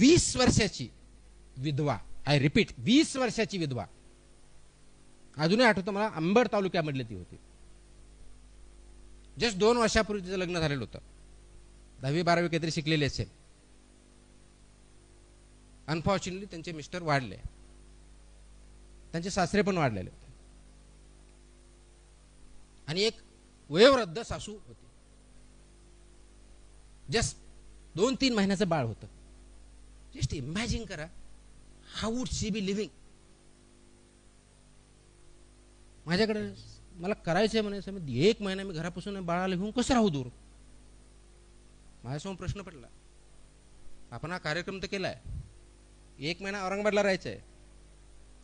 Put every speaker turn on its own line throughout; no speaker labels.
वीस वर्षाची विधवा आय रिपीट वीस वर्षाची विधवा. अजूनही आठवतं मला अंबड तालुक्यामधली ती होती. जस्ट दोन वर्षापूर्वी तिचं लग्न झालेलं होतं. दहावी बारावी काहीतरी शिकलेली असेल. अनफॉर्च्युनेटली त्यांचे मिस्टर वाढले. त्यांचे सासरे पण वाढलेले होते. आणि एक वयोवृद्ध सासू होती. जस्ट दोन तीन महिन्याचं बाळ होतं. जस्ट इमॅजिन करा how would she be living माझ्याकडे मला करायचं आहे म्हणायचं मी एक महिना मी घरापासून बाळाला घेऊन कसं राहू दूर? माझ्यासमोर प्रश्न पडला. आपण हा कार्यक्रम तर केला आहे एक महिना औरंगाबादला राहायचं आहे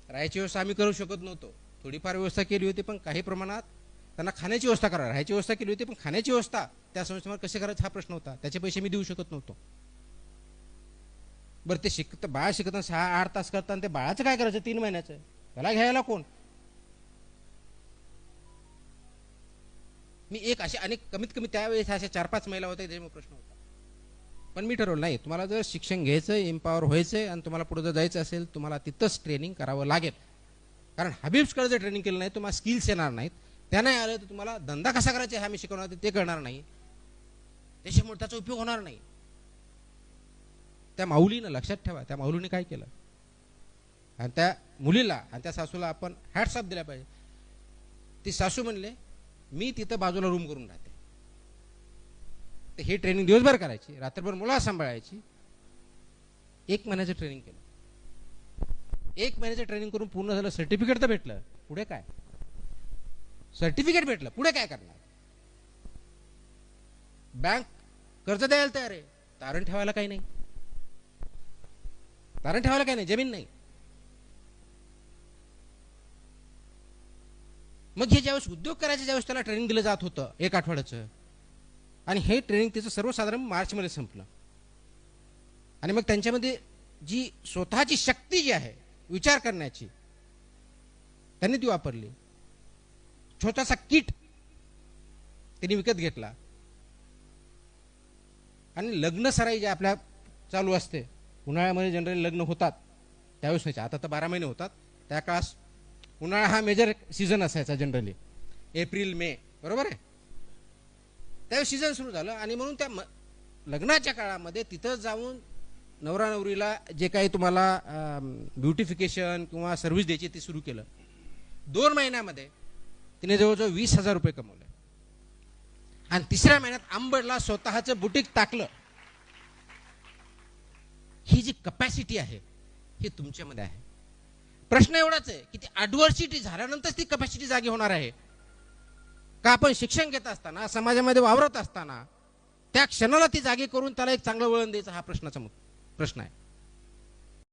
राहायची व्यवस्था आम्ही करू शकत नव्हतो. थोडीफार व्यवस्था केली होती पण काही प्रमाणात त्यांना खाण्याची व्यवस्था करा. राहायची व्यवस्था केली होती पण खाण्याची व्यवस्था त्या संस्थेवर कसे करायचं हा प्रश्न होता. त्याचे पैसे मी देऊ शकत नव्हतो. बरं ते शिकत बाळ शिकताना सहा आठ तास करताना ते बाळाचं काय करायचं? तीन महिन्याचं. त्याला घ्यायला कोण? मी एक असे अनेक कमीत कमी त्यावेळेस अशा चार पाच महिला होत्या त्याच्यामुळे प्रश्न होता. पण मी ठरवलं नाही. तुम्हाला जर शिक्षण घ्यायचं एम्पॉवर व्हायचं आणि तुम्हाला पुढे जर जायचं असेल तुम्हाला तिथंच ट्रेनिंग करावं लागेल. कारण हबीब्सकडे जर ट्रेनिंग केलं नाही तुम्हाला स्किल्स येणार नाहीत. त्या नाही आलं तर तुम्हाला धंदा कसा करायचा हा मी शिकवणार ते करणार नाही. त्याच्यामुळे त्याचा उपयोग होणार नाही. त्या माऊलीनं लक्षात ठेवा. त्या माऊलीने काय केलं? आणि त्या मुलीला आणि त्या सासूला आपण हॅट्सअप दिला पाहिजे. ती सासू म्हणले मी तिथं बाजूला रूम करून राहते. तर हे ट्रेनिंग दिवसभर करायची रात्रभर मुला सांभाळायची. एक महिन्याचं ट्रेनिंग केलं. एक महिन्याचं ट्रेनिंग करून पूर्ण झालं सर्टिफिकेट तर भेटलं. पुढे काय? सर्टिफिकेट भेटलं. पुढे काय करणार? बँक कर्ज द्यायला तयार आहे. तारण ठेवायला काही नाही. तारण ठेवायला काही नाही? जमीन नाही. मग हे ज्यावेळेस उद्योग करायचे ज्यावेळेस त्याला ट्रेनिंग दिलं जात होतं एक आठवड्याचं आणि हे ट्रेनिंग त्याचं सर्वसाधारण मार्चमध्ये संपलं. आणि मग त्यांच्यामध्ये जी स्वतःची शक्ती जी आहे विचार करण्याची त्यांनी ती वापरली. छोटासा किट त्यांनी विकत घेतला. आणि लग्न सराई जे आपल्या चालू असते उन्हाळ्यामध्ये जनरली लग्न होतात. त्यावेळेस नाही आता तर बारा महिने होतात. त्या काळास उन्हाळा हा मेजर सीझन असायचा जनरली एप्रिल मे. बरोबर आहे? त्यावेळेस सीझन सुरू झालं आणि म्हणून त्या म- लग्नाच्या काळामध्ये तिथं जाऊन नवरा नवरीला जे काही तुम्हाला ब्युटिफिकेशन किंवा सर्व्हिस द्यायची ते सुरू केलं. दोन महिन्यामध्ये तिने जवळजवळ वीस हजार रुपये कमवले. आणि तिसऱ्या महिन्यात आंबडला स्वतःचं बुटीक टाकलं. ही जी कपॅसिटी आहे ही तुमच्यामध्ये आहे. प्रश्न एवढाच आहे की ती अडवर्सिटी झाल्यानंतर ती कपॅसिटी जागी होणार आहे. का आपण शिक्षण घेत असताना समाजामध्ये वावरत असताना त्या क्षणाला ती जागी करून त्याला एक चांगलं वळण द्यायचं हा प्रश्नाचा प्रश्न आहे.